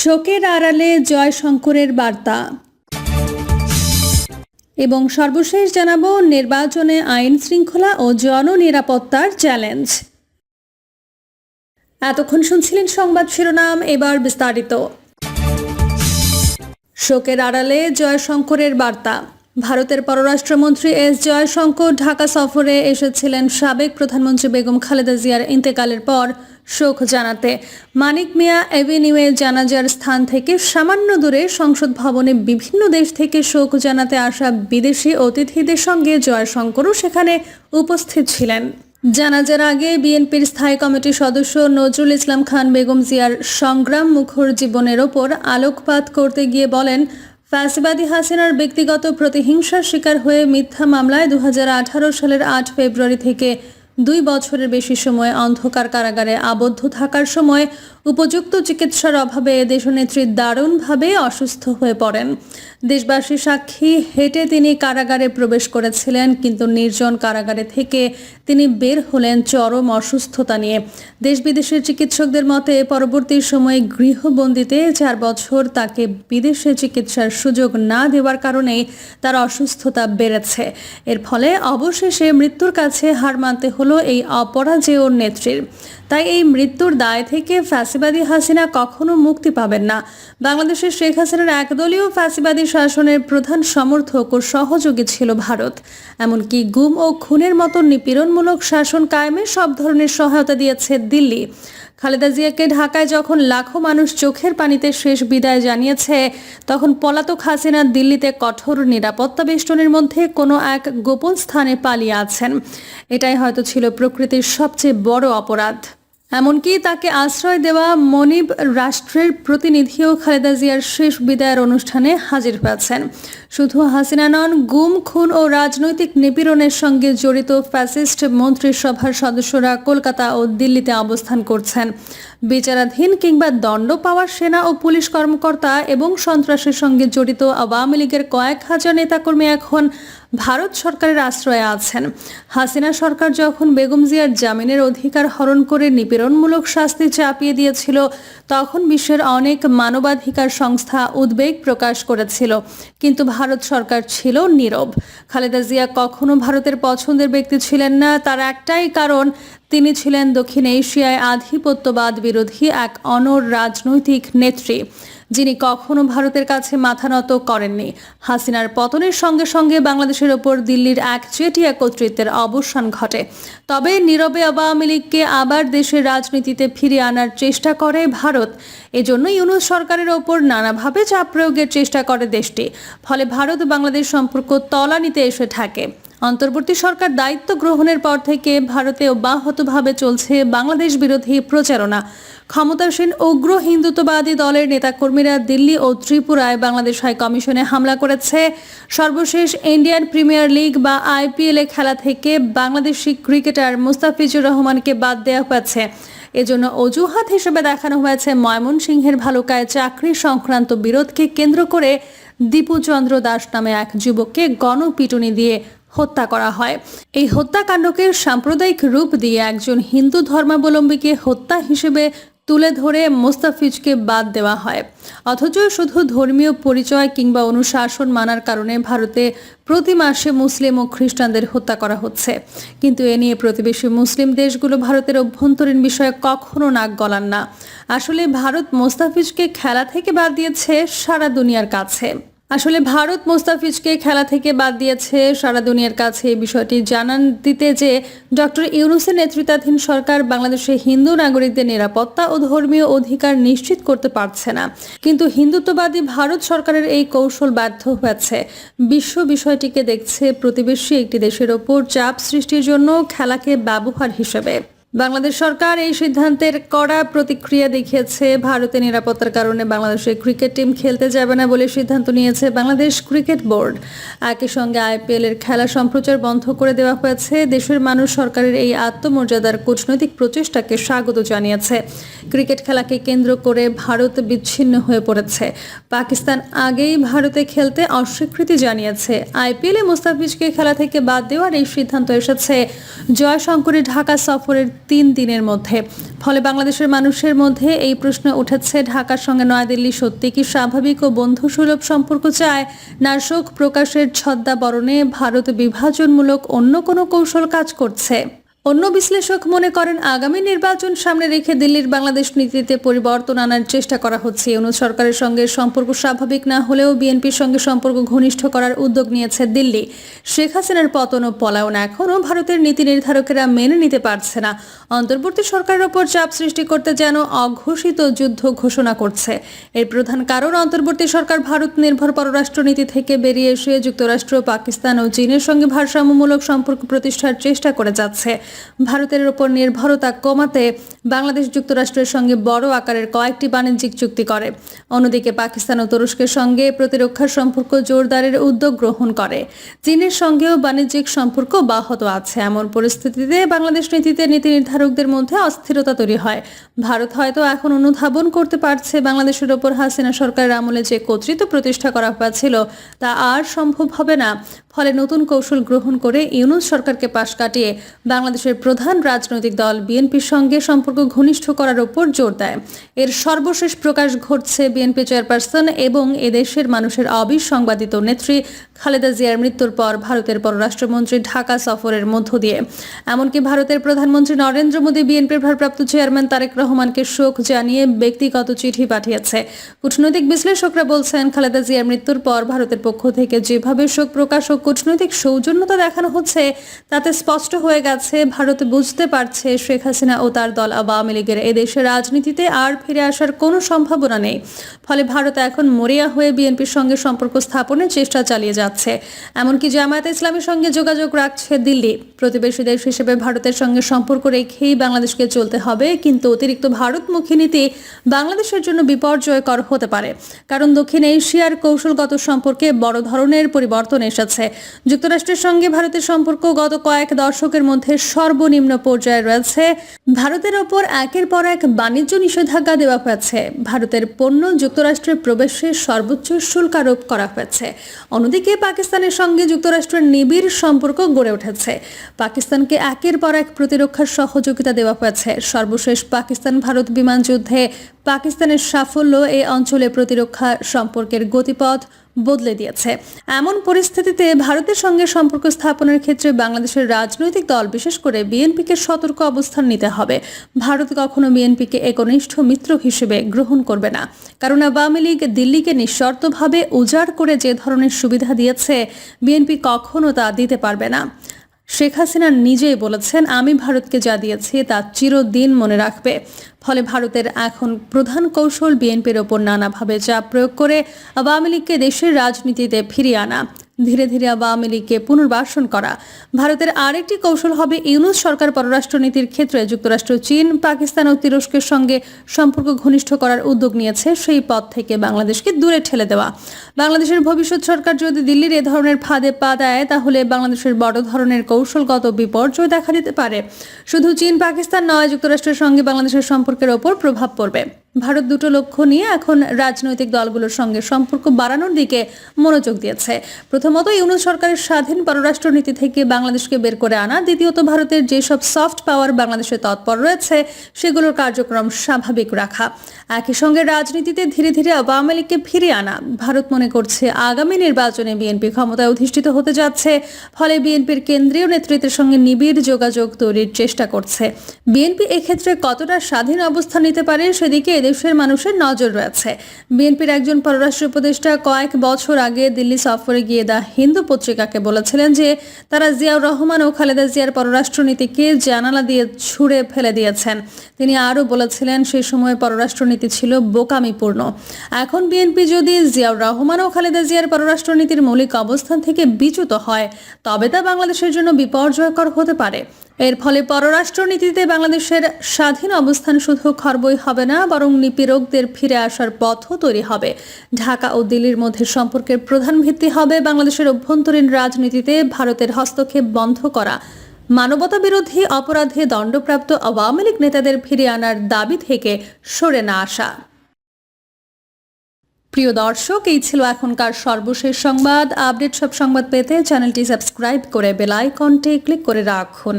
শোকের আড়ালে জয়শঙ্করের বার্তা। এবং সর্বশেষ জানাব, নির্বাচনে আইন শৃঙ্খলা ও জননিরাপত্তার চ্যালেঞ্জ। এতক্ষণ শুনছিলেন সংবাদ শিরোনাম, এবার বিস্তারিত। শোকের আড়ালে জয়শঙ্করের বার্তা। ভারতের পররাষ্ট্রমন্ত্রী এস জয়শঙ্কর ঢাকা সফরে এসেছিলেন সাবেক প্রধানমন্ত্রী বেগম খালেদা জিয়ার ইন্তেকালের পর। শোক জানাতে। মানিক মিয়া এভিনিউয়ে জানাজার স্থান থেকে সামান্য দূরে সংসদ ভবনে বিভিন্ন দেশ থেকে শোক জানাতে আসা বিদেশি অতিথিদের সঙ্গে জয়শঙ্করও সেখানে উপস্থিত ছিলেন। জানাজার আগে বিএনপির স্থায়ী কমিটির সদস্য নজরুল ইসলাম খান বেগম জিয়ার সংগ্রাম মুখর জীবনের ওপর আলোকপাত করতে গিয়ে বলেন, ফ্যাসিবাদী হাসিনার ব্যক্তিগত প্রতিহিংসার শিকার হয়ে মিথ্যা মামলায় দু হাজার আঠারো সালের আট ফেব্রুয়ারি থেকে দুই বছরের বেশি সময় অন্ধকার কারাগারে আবদ্ধ থাকার সময় উপযুক্ত চিকিৎসার অভাবে দেশনেত্রী দারুণভাবে অসুস্থ হয়ে পড়েন। দেশবাসী সাক্ষী হেঁটে তিনি কারাগারে প্রবেশ করেছিলেন, কিন্তু নির্জন কারাগারে থেকে তিনি বের হলেন চরম অসুস্থতা নিয়ে। দেশ বিদেশের চিকিৎসকদের মতে, পরবর্তী সময়ে গৃহবন্দিতে চার বছর তাকে বিদেশে চিকিৎসার সুযোগ না দেওয়ার কারণেই তার অসুস্থতা বেড়েছে। এর ফলে অবশেষে মৃত্যুর কাছে হার মানতে হলো এই অপরাজেয় নেত্রীর। তাই এই মৃত্যুর দায় থেকে ফ্যাসিবাদী হাসিনা কখনো মুক্তি পাবেন না। বাংলাদেশের শেখ হাসিনার একদলীয় ফ্যাসিবাদী শাসনের প্রধান সমর্থক ও সহযোগী ছিল ভারত। এমনকি গুম ও খুনের মতো নিপীড়নমূলক শাসন কায়েমে সব ধরনের সহায়তা দিয়েছে দিল্লি। খালেদা জিয়াকে ঢাকায় যখন লাখো মানুষ চোখের পানিতে শেষ বিদায় জানিয়েছে, তখন পলাতক হাসিনা দিল্লিতে কঠোর নিরাপত্তা বেষ্টনের মধ্যে কোনো এক গোপন স্থানে পালিয়ে আছেন। এটাই হয়তো ছিল প্রকৃতির সবচেয়ে বড় অপরাধ। এমনকি তাকে আশ্রয় দেওয়া মনিব রাষ্ট্রের প্রতিনিধিও খালেদা জিয়ার শেষ বিদায়ের অনুষ্ঠানে হাজির হয়েছেন। শুধু হাসিনা নন, গুম, খুন ও রাজনৈতিক নিপীড়নের সঙ্গে জড়িত ফ্যাসিস্ট মন্ত্রিসভার সদস্যরা কলকাতা ও দিল্লিতে অবস্থান করছেন। বিচারাধীন কিংবা দণ্ড পাওয়া সেনা ও পুলিশ কর্মকর্তা এবং সন্ত্রাসের সঙ্গে জড়িত আওয়ামী লীগের কয়েক হাজার নেতাকর্মী এখন ভারত সরকারের আশ্রয়ে আছেন। হাসিনা সরকার যখন বেগম জিয়ার জামিনের অধিকার হরণ করে নিপীড়নমূলক শাস্তি চাপিয়ে দিয়েছিল, তখন বিশ্বের অনেক মানবাধিকার সংস্থা উদ্বেগ প্রকাশ করেছিল। কিন্তু ভারত সরকার ছিল নীরব। খালেদা জিয়া কখনো ভারতের পছন্দের ব্যক্তি ছিলেন না। তার একটাই কারণ, তিনি ছিলেন দক্ষিণ এশিয়ায় আধিপত্যবাদ বিরোধী এক অনর রাজনৈতিক নেত্রী। যিনি কখনো ভারতের কাছে মাথা নত করেননি। হাসিনার পতনের সঙ্গে সঙ্গে বাংলাদেশের ওপর দিল্লির এক চেটিয়া কর্তৃত্বের অবসান ঘটে। তবে নীরবে আওয়ামী লীগকে আবার দেশের রাজনীতিতে ফিরিয়ে আনার চেষ্টা করে ভারত। এজন্য ইউনুস সরকারের ওপর নানাভাবে চাপ প্রয়োগের চেষ্টা করে দেশটি। ফলে ভারত বাংলাদেশ সম্পর্ক তলানিতে এসে থাকে। অন্তর্বর্তী সরকার দায়িত্ব গ্রহণের পর থেকে ভারতে অব্যাহতভাবে চলছে বাংলাদেশ বিরোধী প্রচারণা। ক্ষমতাসীন উগ্র হিন্দুত্ববাদী দলের নেতাকর্মীরা দিল্লি ও ত্রিপুরায় বাংলাদেশ হাই কমিশনে হামলা করেছে। সর্বশেষ ইন্ডিয়ান প্রিমিয়ার লিগ বা আইপিএল খেলা থেকে বাংলাদেশি ক্রিকেটার মুস্তাফিজুর রহমানকে বাদ দেওয়া হয়েছে। এজন্য অজুহাত হিসেবে দেখানো হয়েছে ময়মনসিংহের ভালুকায় চাকরি সংক্রান্ত বিরোধকে কেন্দ্র করে দীপুচন্দ্র দাস নামে এক যুবককে গণপিটুনি দিয়ে হত্যা করা হয়। এই হত্যাকাণ্ডকে সাম্প্রদায়িক রূপ দিয়ে একজন হিন্দু ধর্মাবলম্বীকে হত্যা হিসেবে তুলে ধরে মোস্তাফিজকে বাদ দেওয়া হয়। অথচ শুধু ধর্মীয় পরিচয় কিংবা অনুশাসন মানার কারণে ভারতে প্রতি মাসে মুসলিম ও খ্রিস্টানদের হত্যা করা হচ্ছে। কিন্তু এ নিয়ে প্রতিবেশী মুসলিম দেশগুলো ভারতের অভ্যন্তরীণ বিষয়ে কখনো নাক গলান না। আসলে ভারত মোস্তাফিজকে খেলা থেকে বাদ দিয়েছে সারা দুনিয়ার কাছে। আসলে ভারত মোস্তাফিজকে খেলা থেকে বাদ দিয়েছে সারা দুনিয়ার কাছে। এই বিষয়টি জানান দিতে যে ডক্টর ইউনুসের নেতৃত্বাধীন সরকার বাংলাদেশে হিন্দু নাগরিকদের নিরাপত্তা ও ধর্মীয় অধিকার নিশ্চিত করতে পারছে না। কিন্তু হিন্দুত্ববাদী ভারত সরকারের এই কৌশল ব্যর্থ হয়েছে। বিশ্ব বিষয়টিকে দেখছে প্রতিবেশী একটি দেশের ওপর চাপ সৃষ্টির জন্য খেলাকে ব্যবহার হিসেবে। বাংলাদেশ সরকার এই সিদ্ধান্তের কড়া প্রতিক্রিয়া দেখিয়েছে। ভারতের নিরাপত্তার কারণে বাংলাদেশের ক্রিকেট টিম খেলতে যাবে না বলে সিদ্ধান্ত নিয়েছে বাংলাদেশ ক্রিকেট বোর্ড একই সঙ্গে আইপিএল এর খেলা সম্প্রচার বন্ধ করে দেওয়া হয়েছে। দেশের মানুষ সরকারের এই আত্মমর্যাদার কূটনৈতিক প্রচেষ্টাকে স্বাগত জানিয়েছে। ক্রিকেট খেলাকে কেন্দ্র করে ভারত বিচ্ছিন্ন হয়ে পড়েছে। পাকিস্তান আগেই ভারতে খেলতে অস্বীকৃতি জানিয়েছে। আইপিএলে মুস্তাফিজকে খেলা থেকে বাদ দেওয়ার এই সিদ্ধান্ত এসেছে। জয়শঙ্করের ঢাকা সফরের তিন দিনের মধ্যে। ফলে বাংলাদেশের মানুষের মধ্যে এই প্রশ্ন উঠেছে, ঢাকার সঙ্গে নয়াদিল্লি সত্যি কি স্বাভাবিক ও বন্ধুসুলভ সম্পর্ক চায়? না শোক প্রকাশের ছদ্মাবরণে ভারত বিভাজনমূলক অন্য কোনো কৌশল কাজ করছে? অন্য বিশ্লেষক মনে করেন আগামী নির্বাচন সামনে রেখে দিল্লির বাংলাদেশ নীতিতে পরিবর্তন আনার চেষ্টা করা হচ্ছে। ইউনুস সরকারের সঙ্গে সম্পর্ক স্বাভাবিক না হলেও বিএনপির সঙ্গে সম্পর্ক ঘনিষ্ঠ করার উদ্যোগ নিয়েছে দিল্লি। শেখ হাসিনার পতন ও পলায়ন এখনও ভারতের নীতি নির্ধারকেরা মেনে নিতে পারছে না। অন্তর্বর্তী সরকারের ওপর চাপ সৃষ্টি করতে যেন অঘোষিত যুদ্ধ ঘোষণা করছে। এর প্রধান কারণ, অন্তর্বর্তী সরকার ভারত নির্ভর পররাষ্ট্রনীতি থেকে বেরিয়ে এসে যুক্তরাষ্ট্র, পাকিস্তান ও চীনের সঙ্গে ভারসাম্যমূলক সম্পর্ক প্রতিষ্ঠার চেষ্টা করে যাচ্ছে। ভারতের উপর নির্ভরতা কমাতে বাংলাদেশ যুক্তরাষ্ট্রের সঙ্গে বড় আকারের কয়েকটি বাণিজ্যিক চুক্তি করে। অন্যদিকে পাকিস্তান ও তুরস্কের সঙ্গে প্রতিরক্ষার সম্পর্ক জোরদারের উদ্যোগ গ্রহণ করে। চীনের সঙ্গেও বাণিজ্যিক সম্পর্ক ব্যাহত আছে। এমন পরিস্থিতিতে বাংলাদেশ নীতিতে নীতি নির্ধারকদের মধ্যে অস্থিরতা তৈরি হয়। ভারত হয়তো এখন অনুধাবন করতে পারছে বাংলাদেশের ওপর হাসিনা সরকারের আমলে যে কর্তৃত্ব প্রতিষ্ঠা করা হয়েছিল তা আর সম্ভব হবে না। ফলে নতুন কৌশল গ্রহণ করে ইউনুস সরকারকে পাশ কাটিয়ে বাংলাদেশের প্রধান রাজনৈতিক দল বিএনপির সঙ্গে সম্পর্ক ঘনিষ্ঠ করার উপর জোর দেয়। এর সর্বশেষ প্রকাশ ঘটছে বিএনপি চেয়ারপারসন এবং এদেশের মানুষের অবিসংবাদিত নেত্রী খালেদা জিয়ার মৃত্যুর পর ভারতের পররাষ্ট্রমন্ত্রী ঢাকা সফরের মধ্য দিয়ে। এমনকি ভারতের প্রধানমন্ত্রী নরেন্দ্র মোদী, বিএনপির ভারপ্রাপ্ত চেয়ারম্যান তারেক রহমানকে শোক জানিয়ে ব্যক্তিগত চিঠি পাঠিয়েছে। কূটনৈতিক বিশ্লেষকরা বলছেন, খালেদা জিয়ার মৃত্যুর পর ভারতের পক্ষ থেকে যেভাবে শোক প্রকাশ ও কূটনৈতিক সৌজন্যতা দেখানো হচ্ছে, তাতে স্পষ্ট হয়ে গেছে, ভারত বুঝতে পারছে শেখ হাসিনা ও তার দল আওয়ামী লীগের এদেশের রাজনীতিতে আর ফিরে আসার কোনো সম্ভাবনা নেই। ফলে ভারত এখন মরিয়া হয়ে বিএনপির সঙ্গে সম্পর্ক স্থাপনের চেষ্টা চালিয়ে যাচ্ছে। এমনকি জামায়াত ইসলামের সঙ্গে যোগাযোগ রাখছে দিল্লি। প্রতিবেশী দেশ হিসেবে ভারতের সঙ্গে সম্পর্ক রেখেই বাংলাদেশকে চলতে হবে, কিন্তু অতিরিক্ত ভারতমুখী নীতি বাংলাদেশের জন্য বিপর্যয়কর হতে পারে। কারণ দক্ষিণ এশিয়ার কৌশলগত সম্পর্কে বড় ধরনের পরিবর্তন এসেছে। যুক্তরাষ্ট্রের সঙ্গে ভারতের সম্পর্ক গত কয়েক দশকের মধ্যে সর্বনিম্ন পর্যায়ে রয়েছে। ভারতের ওপর একের পর এক বাণিজ্য নিষেধাজ্ঞা দেওয়া হয়েছে। ভারতের পণ্য যুক্তরাষ্ট্রের প্রবেশে সর্বোচ্চ শুল্ক আরোপ করা হয়েছে। অন্যদিকে পাকিস্তানের সঙ্গে যুক্তরাষ্ট্রের নিবিড় সম্পর্ক গড়ে উঠেছে। পাকিস্তানকে একের পর এক প্রতিরক্ষার সহযোগিতা দেওয়া হয়েছে। সর্বশেষ পাকিস্তান ভারত বিমান যুদ্ধে পাকিস্তানের সাফল্য এই অঞ্চলে প্রতিরক্ষা সম্পর্কের গতিপথ বদলে দিয়েছে। এমন পরিস্থিতিতে ভারতের সঙ্গে সম্পর্ক স্থাপনের ক্ষেত্রে বাংলাদেশের রাজনৈতিক দল, বিশেষ করে বিএনপিকে সতর্ক অবস্থান নিতে হবে। ভারত কখনো বিএনপিকে একনিষ্ঠ মিত্র হিসেবে গ্রহণ করবে না। কারণ আওয়ামী লীগ দিল্লিকে নিঃশর্তভাবে উজাড় করে যে ধরনের সুবিধা দিয়েছে, বিএনপি কখনো তা দিতে পারবে না। শেখ হাসিনা নিজেই বলেছেন, আমি ভারতকে যা দিয়েছি তা চিরদিন মনে রাখবে। ফলে ভারতের এখন প্রধান কৌশল বিএনপির ওপর নানাভাবে চাপ প্রয়োগ করে আওয়ামী লীগকে দেশের রাজনীতিতে ফিরিয়ে আনা। ধীরে ধীরে আওয়ামী লীগকে পুনর্বাসন করা। ভারতের আরেকটি কৌশল হবে ইউনুস সরকার পররাষ্ট্রনীতির ক্ষেত্রে যুক্তরাষ্ট্র, চীন, পাকিস্তান ও তুরস্কের সঙ্গে সম্পর্ক ঘনিষ্ঠ করার উদ্যোগ নিয়েছে। সেই পথ থেকে বাংলাদেশকে দূরে ঠেলে দেওয়া। বাংলাদেশের ভবিষ্যৎ সরকার যদি দিল্লির এ ধরনের ফাঁদে পা দেয়, তাহলে বাংলাদেশের বড় ধরনের কৌশলগত বিপর্যয় দেখা দিতে পারে। শুধু চীন, পাকিস্তান নয়, যুক্তরাষ্ট্রের সঙ্গে বাংলাদেশের সম্পর্কের ওপর প্রভাব পড়বে। ভারত দুটো লক্ষ্য নিয়ে এখন রাজনৈতিক দলগুলোর সঙ্গে সম্পর্ক বাড়ানোর দিকে মনোযোগ দিয়েছে। প্রথমত, ইউনুস সরকারের স্বাধীন পররাষ্ট্রনীতি থেকে বাংলাদেশকে বের করে আনা। দ্বিতীয়ত, ভারতের যেসব সফট পাওয়ার বাংলাদেশে তৎপর রয়েছে, সেগুলোর কার্যক্রম স্বাভাবিক রাখা। একই সঙ্গে, রাজনীতিতে ধীরে ধীরে আওয়ামী লীগকে ফিরিয়ে আনা। ভারত মনে করছে, আগামী নির্বাচনে বিএনপি ক্ষমতায় অধিষ্ঠিত হতে যাচ্ছে। ফলে বিএনপির কেন্দ্রীয় নেতৃত্বের সঙ্গে নিবিড় যোগাযোগ তৈরির চেষ্টা করছে। বিএনপি এক্ষেত্রে কতটা স্বাধীন অবস্থান নিতে পারে, সেদিকে এদেশের মানুষের নজর রয়েছে। বিএনপির একজন পররাষ্ট্র উপদেষ্টা কয়েক বছর আগে দিল্লি সফরে গিয়ে দা হিন্দু পত্রিকাকে বলেছিলেন যে, তারা জিয়াউর রহমান ও খালেদা জিয়ার পররাষ্ট্রনীতিকে জানালা দিয়ে ছুঁড়ে ফেলে দিয়েছেন। তিনি আরও বলেছিলেন সেই সময় পররাষ্ট্রনীতি ছিল বোকামিপূর্ণ। এখন বিএনপি যদি জিয়াউর রহমান ও খালেদা জিয়ার পররাষ্ট্রনীতির মৌলিক অবস্থান থেকে বিচ্যুত হয়, তবে তা বাংলাদেশের জন্য বিপর্যয়কর হতে পারে। এর ফলে পররাষ্ট্রনীতিতে বাংলাদেশের স্বাধীন অবস্থান শুধু খর্বই হবে না, বরং নিপীড়কদের ফিরে আসার পথও তৈরি হবে। ঢাকা ও দিল্লির মধ্যে সম্পর্কের প্রধান ভিত্তি হবে বাংলাদেশের অভ্যন্তরীণ রাজনীতিতে ভারতের হস্তক্ষেপ বন্ধ করা। মানবতা বিরোধী অপরাধে দণ্ডপ্রাপ্ত আওয়ামী লীগ নেতাদের ফিরিয়ে আনার দাবি থেকে সরে না আসা। প্রিয় দর্শক, এই ছিল এখনকার সর্বশেষ সংবাদ। আপডেট সব সংবাদ পেতে চ্যানেলটি সাবস্ক্রাইব করে বেল আইকনটি ক্লিক করে রাখুন।